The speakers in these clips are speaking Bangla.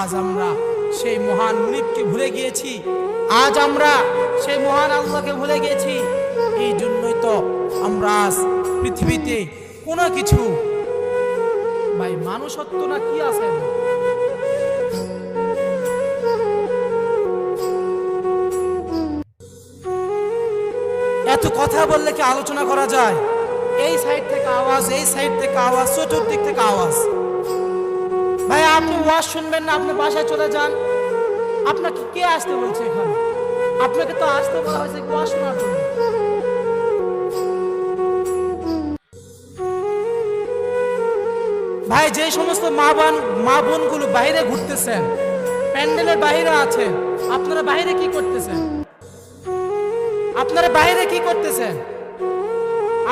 আজ আমরা সেই মহান মুনিবকে ভুলে গিয়েছি। আজ আমরা সেই মহান আল্লাহকে ভুলে গেছি এই জন্যই তো আমরা আজ পৃথিবীতে কোনো কিছু ভাই মানুষত্ব না কি আছে? এত কথা বললে কি আলোচনা করা যায়? এই সাইড থেকে আওয়াজ, এই সাইড থেকে আওয়াজ, চতুর্দিক থেকে আওয়াজ। ভাই, আপনি ওয়াজ শুনবেন না, আপনি বাসায় চলে যান। আপনাকে কে আসতে বলছে এখানে? আপনাকে তো আসতে বলা হয়েছে ওয়াজ শোনার জন্য? ভাই, যে সমস্ত মা বোন, মা বোনগুলো বাইরে ঘুরতেছেন, প্যান্ডেলের বাইরে আছে, আপনারা বাইরে কি করতেছেন? আপনারা বাইরে কি করতেছেন?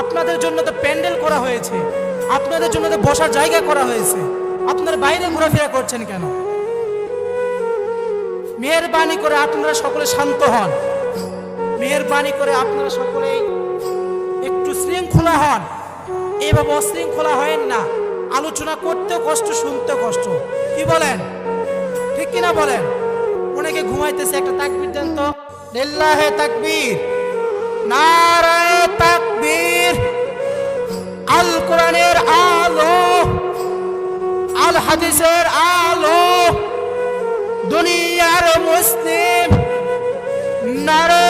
আপনাদের জন্য তো প্যান্ডেল করা হয়েছে, আপনাদের জন্য তো বসার জায়গা করা হয়েছে। আপনারা বাইরে ঘোরাফেরা করছেন কেন? মেহরবানি করে আপনারা সকলে শান্ত হন। মেহরবানি করে আপনারা সকলে একটু শৃঙ্খলা হন। এভাবে অশৃঙ্খলা হয়েন না। আলোচনা করতে কষ্ট, শুনতে কষ্ট। কি বলেন? ঠিক কিনা বলেন? অনেকে ঘুমাইতেছে, একটা তাকবির দেন তো। লিল্লাহে তাকবীর। নারায়ে হাদিসের আলো, দুনিয়ার মুসলিম নারে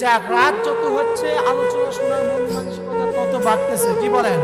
যাক রাত যত হচ্ছে, আলোচনা শোনার মন মানসিকতা তত বাড়তেছে, কি বলেন?